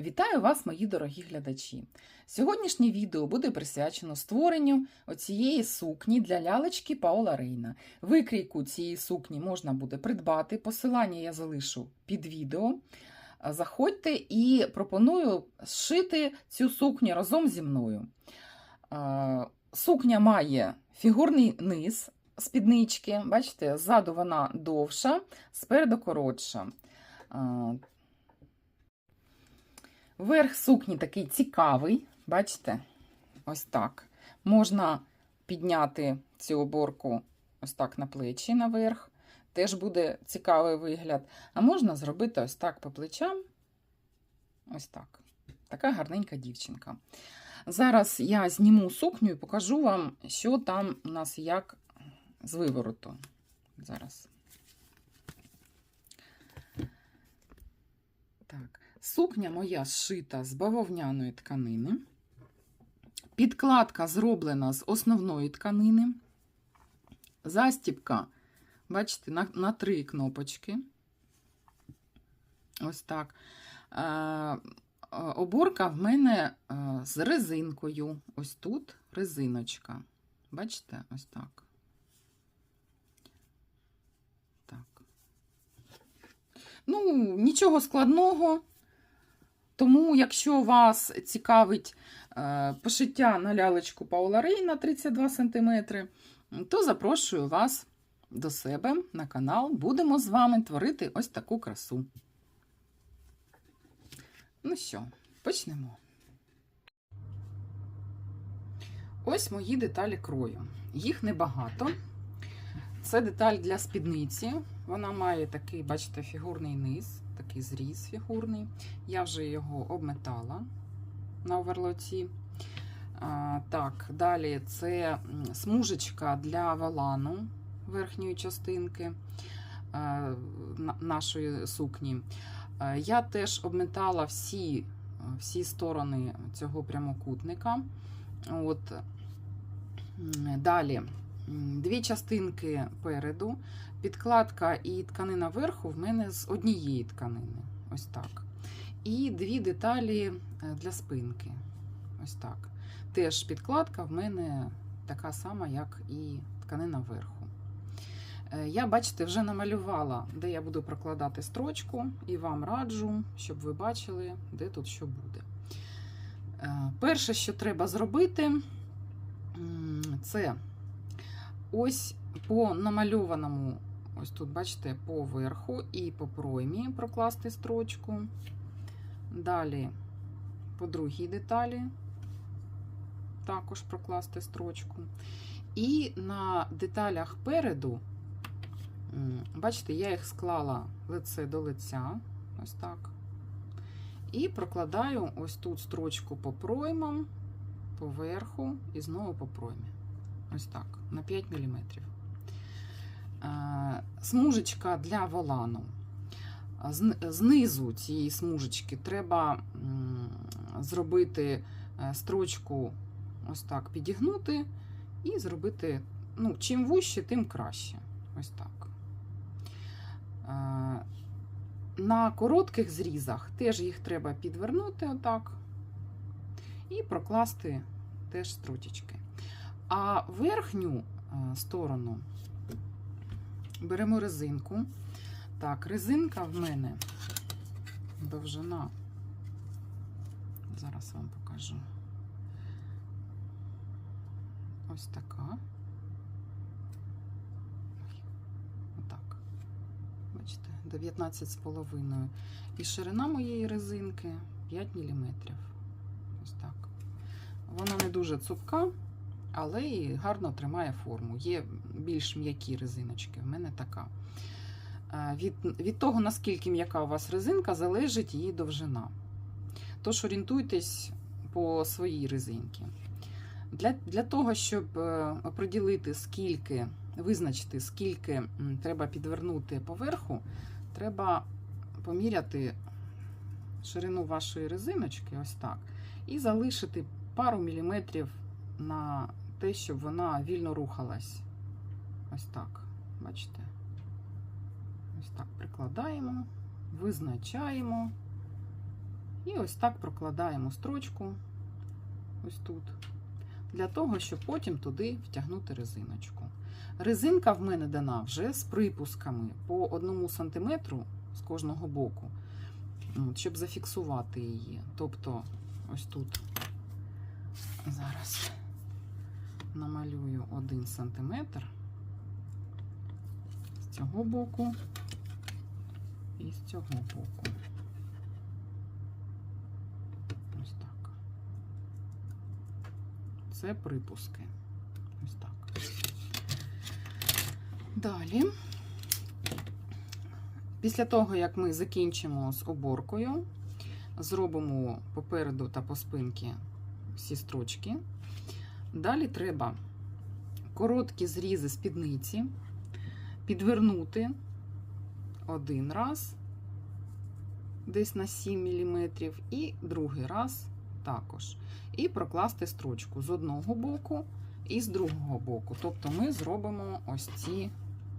Вітаю вас, мої дорогі глядачі! Сьогоднішнє відео буде присвячено створенню оцієї сукні для лялечки Паула Рейна. Викрійку цієї сукні можна буде придбати. Посилання я залишу під відео. Заходьте і пропоную зшити цю сукню разом зі мною. Сукня має фігурний низ спіднички. Бачите, ззаду вона довша, спереду коротша. Верх сукні такий цікавий, бачите? Ось так. Можна підняти цю оборку ось так на плечі наверх. Теж буде цікавий вигляд. А можна зробити ось так по плечам. Ось так. Така гарненька дівчинка. Зараз я зніму сукню і покажу вам, що там у нас як з вивороту. Зараз. Так. Сукня моя зшита з бавовняної тканини. Підкладка зроблена з основної тканини. Застіпка, бачите, на, на три кнопочки. Ось так. Е, оборка в мене е, з резинкою. Ось тут резиночка. Бачите, ось так. Так. Ну, нічого складного. Тому, якщо вас цікавить е, пошиття на лялечку Паула Рейна 32 см, то запрошую вас до себе на канал. Будемо з вами творити ось таку красу. Ну що, почнемо. Ось мої деталі крою. Їх небагато. Це деталь для спідниці. Вона має такий, бачите, фігурний низ, такий зріз фігурний. Я вже його обметала на оверлоці. А, так, далі це смужечка для валану верхньої частинки а, нашої сукні. А, я теж обметала всі, всі сторони цього прямокутника. От. Далі дві частинки переду, підкладка і тканина верху в мене з однієї тканини. Ось так. І дві деталі для спинки. Ось так. Теж підкладка в мене така сама, як і тканина верху. Я, бачите, вже намалювала, де я буду прокладати строчку, і вам раджу, щоб ви бачили, де тут що буде. Перше, що треба зробити, це ось по намальованому, ось тут, бачите, по верху і по проймі прокласти строчку. Далі по другій деталі також прокласти строчку. І на деталях переду, бачите, я їх склала лице до лиця, ось так. І прокладаю ось тут строчку по проймам, по верху і знову по проймі. Ось так, на 5 мм. Смужечка для волану. Знизу цієї смужечки треба зробити строчку, ось так, підігнути, і зробити, ну, чим вужче, тим краще. Ось так. На коротких зрізах теж їх треба підвернути, отак, і прокласти теж строчечки. А верхню сторону беремо резинку. Так, резинка в мене довжина, зараз вам покажу. Ось така. Отак. Бачите, 19,5. І ширина моєї резинки 5 мм. Ось так. Вона не дуже цупка але і гарно тримає форму. Є більш м'які резиночки, в мене така. Від від того, наскільки м'яка у вас резинка, залежить її довжина. Тож орієнтуйтесь по своїй резинці. Для для того, щоб е, оприділити, скільки, визначити, скільки треба підвернути поверху, треба поміряти ширину вашої резиночки, ось так, і залишити пару міліметрів на те, щоб вона вільно рухалась. Ось так, бачите? Ось так прикладаємо, визначаємо І ось так прокладаємо строчку ось тут, для того, щоб потім туди втягнути резиночку. Резинка в мене дана вже з припусками по 1 см з кожного боку, щоб зафіксувати її. Тобто, ось тут зараз намалюю 1 см з цього боку і з цього боку. Ось так. Це припуски. Ось так. Далі, після того, як ми закінчимо з оборкою, зробимо попереду та по спинці всі строчки. Далі треба короткі зрізи спідниці підвернути один раз, десь на 7 мм, і другий раз також. І прокласти строчку з одного боку і з другого боку. Тобто ми зробимо ось ці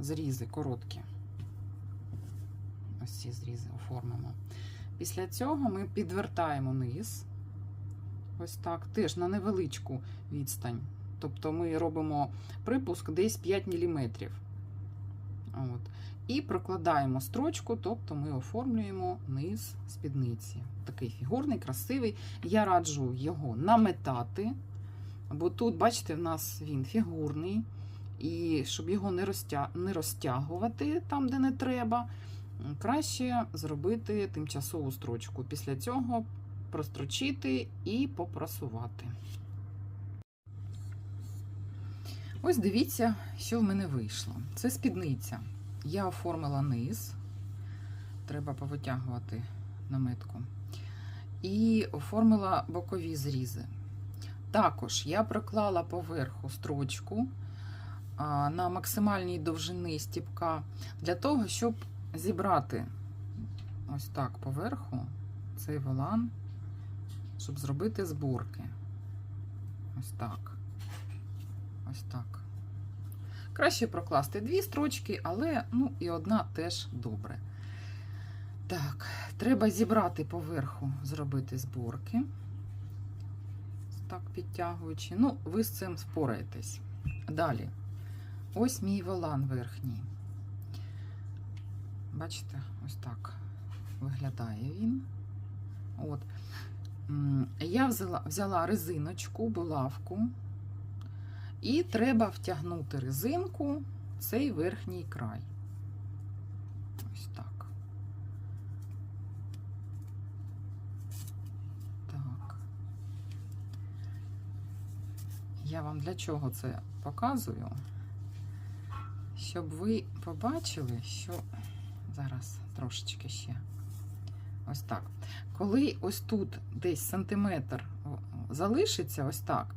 зрізи короткі. Ось ці зрізи оформимо. Після цього ми підвертаємо низ, ось так, теж на невеличку відстань. Тобто ми робимо припуск десь 5 мм. От. І прокладаємо строчку, тобто ми оформлюємо низ спідниці. Такий фігурний, красивий. Я раджу його наметати, бо тут, бачите, в нас він фігурний. І щоб його не, розтя... не розтягувати там, де не треба, краще зробити тимчасову строчку. Після цього прострочити і попрасувати. Ось дивіться, що в мене вийшло. Це спідниця. Я оформила низ, треба повитягувати наметку. І оформила бокові зрізи. Також я проклала поверху строчку на максимальній довжини стіпка для того, щоб зібрати ось так поверху цей волан, щоб зробити зборки. Ось так. Ось так. Краще прокласти дві строчки, але ну і одна теж добре. Так, треба зібрати поверху, зробити зборки. Так, підтягуючи. Ну, ви з цим впораєтесь. Далі. Ось мій волан верхній. Бачите, ось так виглядає він. От. Я взяла, взяла резиночку, булавку. І треба втягнути резинку цей верхній край. Ось так. Так. Я вам для чого це показую? Щоб ви побачили, що зараз трошечки ще. Ось так. Коли ось тут десь сантиметр залишиться, ось так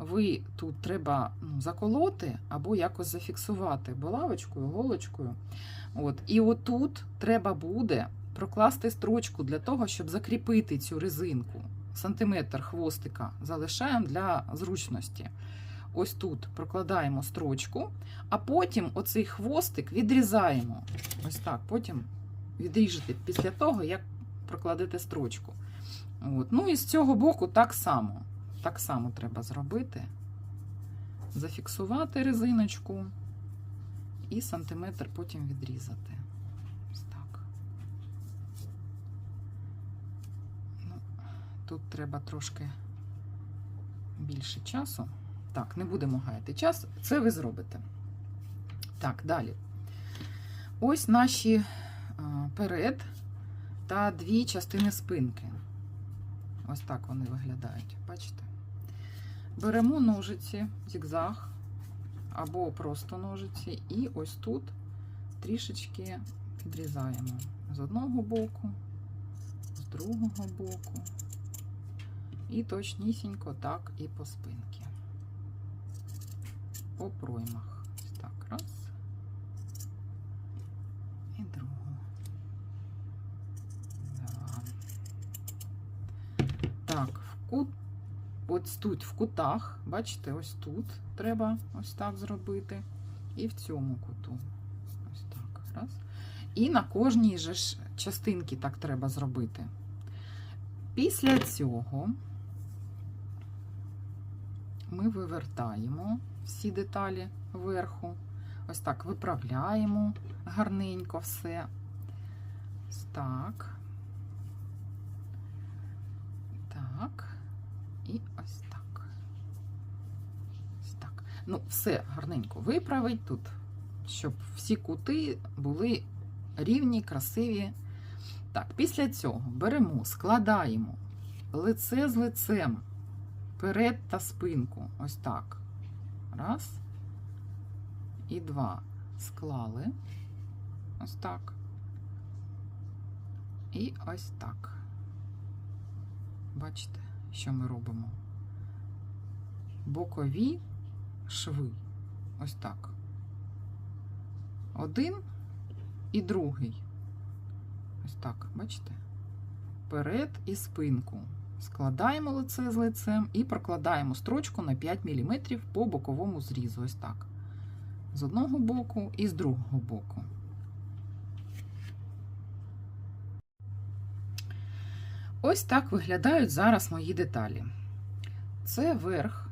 ви тут треба ну, заколоти або якось зафіксувати булавочкою, голочкою. От. І отут треба буде прокласти строчку для того, щоб закріпити цю резинку. Сантиметр хвостика залишаємо для зручності. Ось тут прокладаємо строчку, а потім оцей хвостик відрізаємо. Ось так, потім відріжете після того, як прокладете строчку. От. Ну і з цього боку так само. Так само треба зробити, зафіксувати резиночку і сантиметр потім відрізати. Так. Ну, Тут треба трошки більше часу. Так, не будемо гаяти час, це ви зробите. Так, далі. Ось наші перед та дві частини спинки. Ось так вони виглядають, бачите? Беремо ножиці, зігзаг, або просто ножиці, і ось тут трішечки підрізаємо з одного боку, з другого боку, і точнісінько так і по спинці. По проймах. Ось так, раз. І другу. Два. Так, в кут Ось тут в кутах, бачите, ось тут треба ось так зробити. І в цьому куту. Ось так. Раз. І на кожній же ж частинці так треба зробити. Після цього ми вивертаємо всі деталі вверху. Ось так виправляємо гарненько все. Ось так. І ось так. Ось так. Ну, все гарненько виправить тут, щоб всі кути були рівні, красиві. Так, після цього беремо, складаємо лице з лицем, перед та спинку. Ось так. Раз. І два. Склали. Ось так. І ось так. Бачите, що ми робимо? Бокові шви. Ось так. Один і другий. Ось так, бачите? Перед і спинку. Складаємо лице з лицем і прокладаємо строчку на 5 мм по боковому зрізу. Ось так. З одного боку і з другого боку. Ось так виглядають зараз мої деталі. Це верх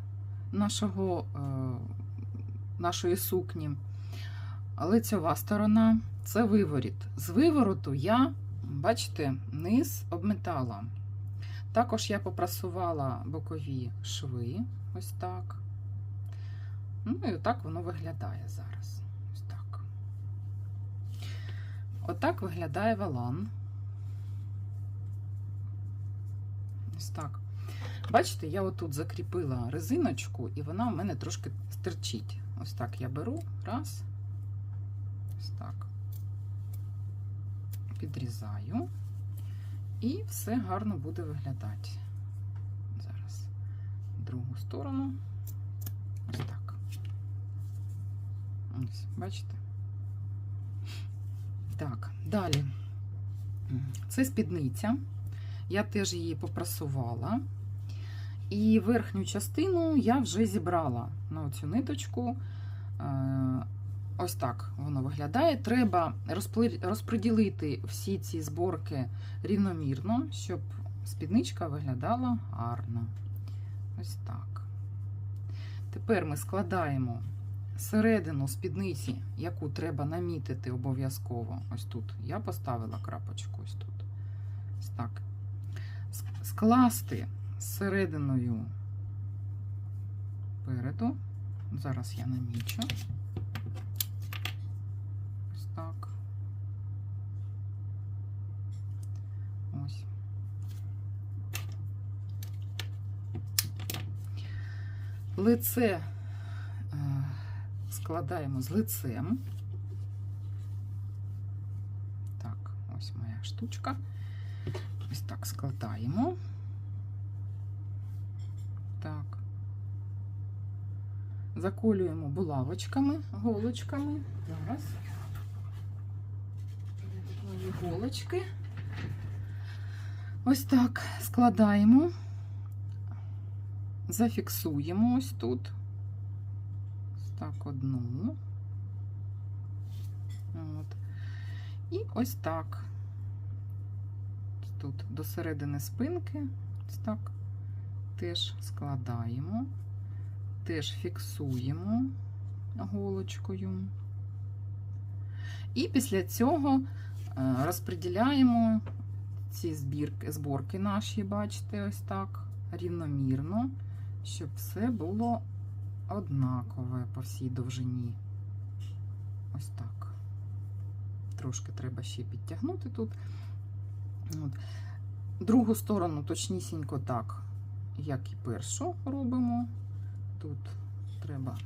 нашого, е, нашої сукні, лицьова сторона це виворіт. З вивороту я, бачите, низ обметала. Також я попрасувала бокові шви, ось так. Ну і отак воно виглядає зараз. Ось так. Отак виглядає валан. Ось так. Бачите, я отут закріпила резиночку, і вона в мене трошки стерчить. Ось так я беру, раз. Ось так. Підрізаю. І все гарно буде виглядати. Зараз другу сторону. Ось так. Ось, бачите? Так, далі. Це спідниця. Я теж її попрасувала. І верхню частину я вже зібрала на цю ниточку. Е, Ось так воно виглядає. Треба розподілити всі ці зборки рівномірно, щоб спідничка виглядала гарно. Ось так. Тепер ми складаємо середину спідниці, яку треба намітити обов'язково. Ось тут. Я поставила крапочку ось тут. Ось так. Скласти серединою переду. Зараз я намічу. Ось так. Ось. Лице е, складаємо з лицем. Так, ось моя штучка. Ось так складаємо. Так. Заколюємо булавочками, голочками. Зараз. Мої голочки. Ось так складаємо, зафіксуємо ось тут. Ось так одну. От. І ось так. Тут до середини спинки, ось так, теж складаємо, теж фіксуємо голочкою. І після цього розподіляємо ці збірки, зборки наші, бачите, ось так, рівномірно, щоб все було однакове по всій довжині. Ось так. Трошки треба ще підтягнути тут. От. Другу сторону точнісінько так, як і першу робимо. Тут треба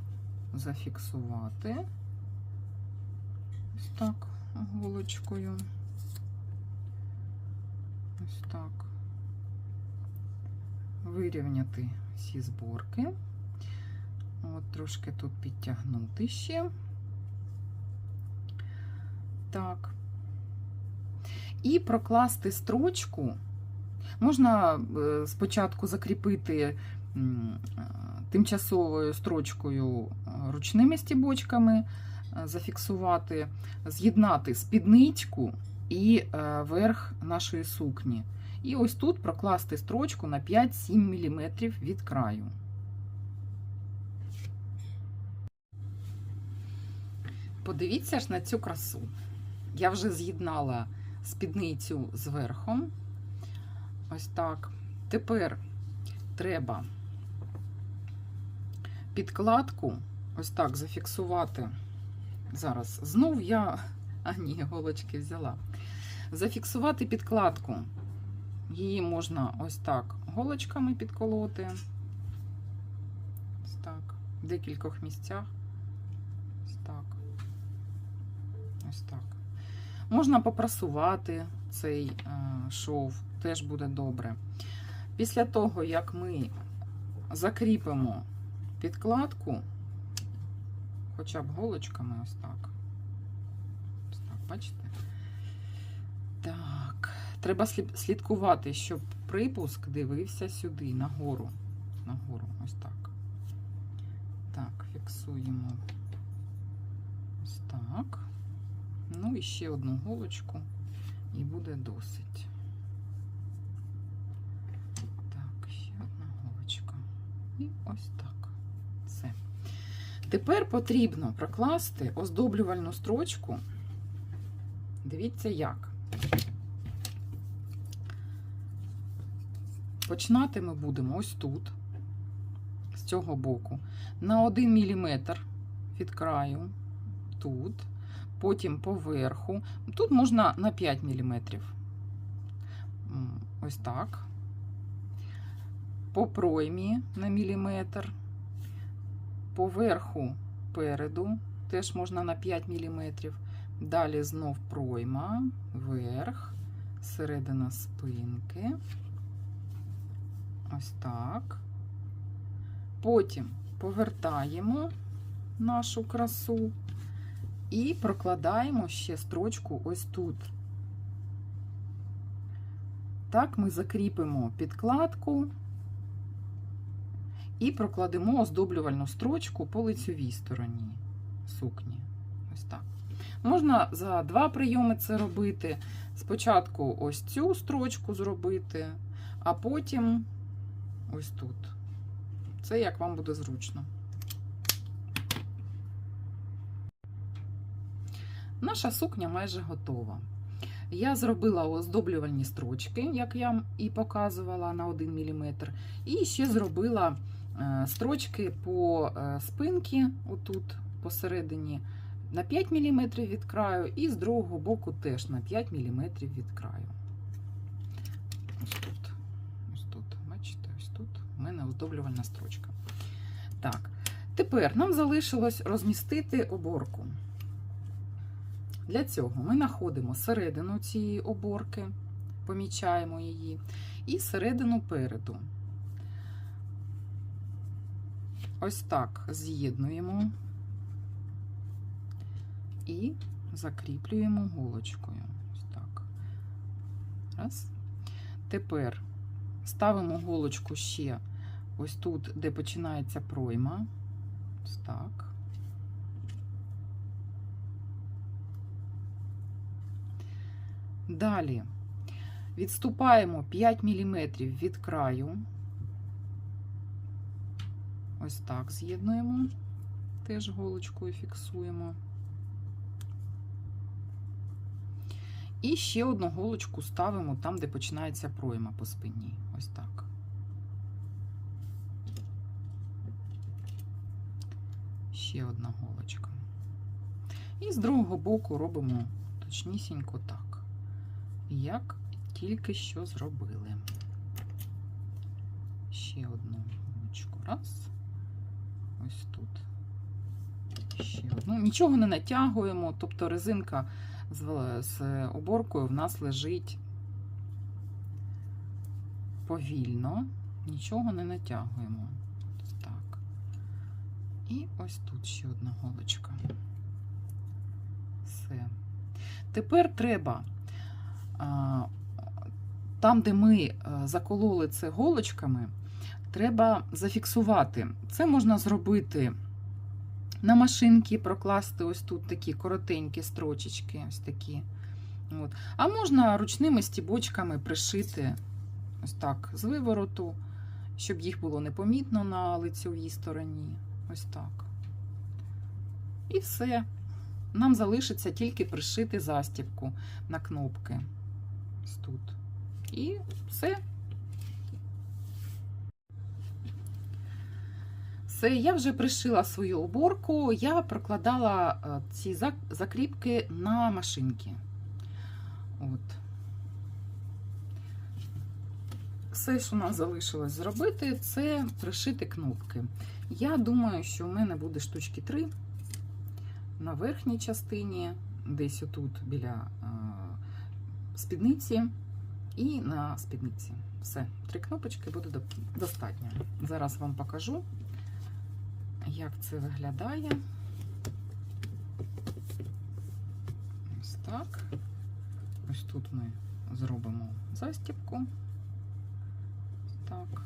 зафіксувати ось так голочкою. Ось так. Вирівняти всі зборки. От трошки тут підтягнути ще. Так. І прокласти строчку. Можна е, спочатку закріпити тимчасовою строчкою ручними стібочками, зафіксувати, з'єднати спідничку і е, верх нашої сукні. І ось тут прокласти строчку на 5-7 мм від краю. Подивіться ж на цю красу. Я вже з'єднала спідницю з верхом. Ось так. Тепер треба підкладку ось так зафіксувати. Зараз знов я, а ні, голочки взяла. Зафіксувати підкладку. Її можна ось так голочками підколоти. Ось так. В декількох місцях. Ось так. Ось так. Можна попрасувати цей е, шов, теж буде добре. Після того, як ми закріпимо підкладку, хоча б голочками, ось так. Ось так, бачите? Так, треба слідкувати, щоб припуск дивився сюди, нагору. Нагору, ось так. Так, фіксуємо. Ось так. Ну і ще одну голочку, і буде досить. Так, ще одна голочка. І ось так. Тепер потрібно прокласти оздоблювальну строчку. Дивіться як. Починати ми будемо ось тут, з цього боку, на 1 мм від краю, тут, потім поверху. Тут можна на 5 мм. Ось так. По проймі на міліметр. Поверху переду теж можна на 5 мм. Далі знов пройма, верх, середина спинки. Ось так. Потім повертаємо нашу красу і прокладаємо ще строчку ось тут. Так, ми закріпимо підкладку і прокладемо оздоблювальну строчку по лицьовій стороні сукні. Ось так. Можна за два прийоми це робити. Спочатку ось цю строчку зробити, а потім ось тут. Це як вам буде зручно. Наша сукня майже готова. Я зробила оздоблювальні строчки, як я і показувала на 1 мм. І ще зробила строчки по е, спинці, отут посередині, на 5 мм від краю, і з другого боку теж на 5 мм від краю. Ось тут. Ось тут, бачите, ось тут у мене оздоблювальна строчка. Так, тепер нам залишилось розмістити оборку. Для цього ми знаходимо середину цієї оборки, помічаємо її, і середину переду. Ось так з'єднуємо і закріплюємо голочкою. Ось так. Раз. Тепер ставимо голочку ще ось тут, де починається пройма. Ось так. Далі відступаємо 5 мм від краю. Ось так з'єднуємо, теж голочкою фіксуємо. І ще одну голочку ставимо там, де починається пройма по спині. Ось так. Ще одна голочка. І з другого боку робимо точнісінько так як тільки що зробили. Ще одну гумочку. Раз. Ось тут. Ще одну. Нічого не натягуємо, тобто резинка з, з оборкою в нас лежить повільно, нічого не натягуємо. Так. І ось тут ще одна голочка. Все. Тепер треба там, де ми закололи це голочками, треба зафіксувати. Це можна зробити на машинці, прокласти ось тут такі коротенькі строчечки, ось такі От. А можна ручними стібочками пришити ось так з вивороту, щоб їх було непомітно на лицьовій стороні. Ось так. І все. Нам залишиться тільки пришити застібку на кнопки. Ось тут. І все. Все, я вже пришила свою уборку, я прокладала е, ці закріпки на машинки. От. Все, що нам залишилось зробити, це пришити кнопки. Я думаю, що в мене буде штучки 3 на верхній частині, десь отут біля е, спідниці, і на спідниці. Все, три кнопочки буде достатньо. Зараз вам покажу, як це виглядає. Ось так. Ось тут ми зробимо застібку. Так.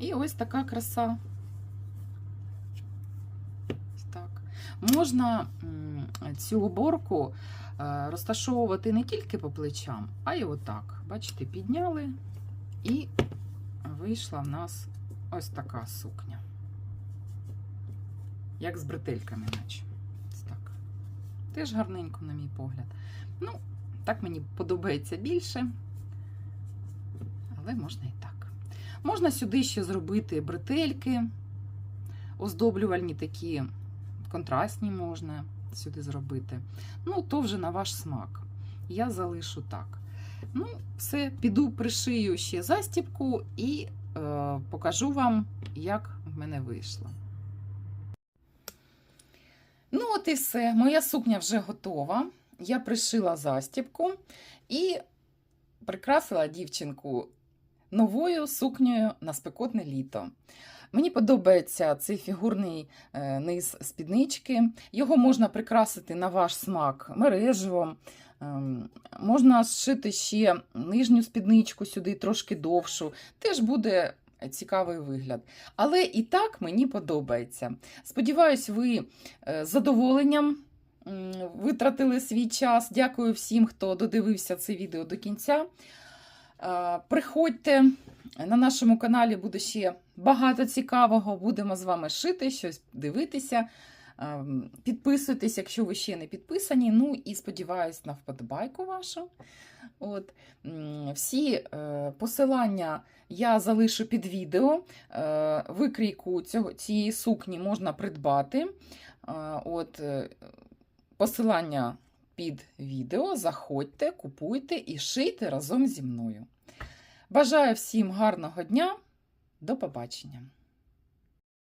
І ось така краса. Так. Можна цю уборку е, розташовувати не тільки по плечам, а й отак. Бачите, підняли і вийшла в нас ось така сукня. Як з бретельками, наче. Так. Теж гарненько, на мій погляд. Ну, так мені подобається більше. Але можна і так. Можна сюди ще зробити бретельки, оздоблювальні такі, контрастні можна сюди зробити. Ну, то вже на ваш смак. Я залишу так. Ну, все, піду пришию ще застібку і покажу вам, як в мене вийшло. Ну, от і все. Моя сукня вже готова. Я пришила застібку і прикрасила дівчинку новою сукнею на спекотне літо. Мені подобається цей фігурний е, низ спіднички. Його можна прикрасити на ваш смак мереживом. Ем, Можна зшити ще нижню спідничку сюди, трошки довшу. Теж буде цікавий вигляд. Але і так мені подобається. Сподіваюсь, ви е, з задоволенням витратили свій час. Дякую всім, хто додивився це відео до кінця. Е, Приходьте на нашому каналі буде ще багато цікавого. Будемо з вами шити, щось дивитися. Ем, Підписуйтесь, якщо ви ще не підписані. Ну і сподіваюсь на вподобайку вашу. От. Всі е, посилання я залишу під відео. Е, Викрійку цього, цієї сукні можна придбати. Е, От, посилання під відео. Заходьте, купуйте і шийте разом зі мною. Бажаю всім гарного дня. До побачення!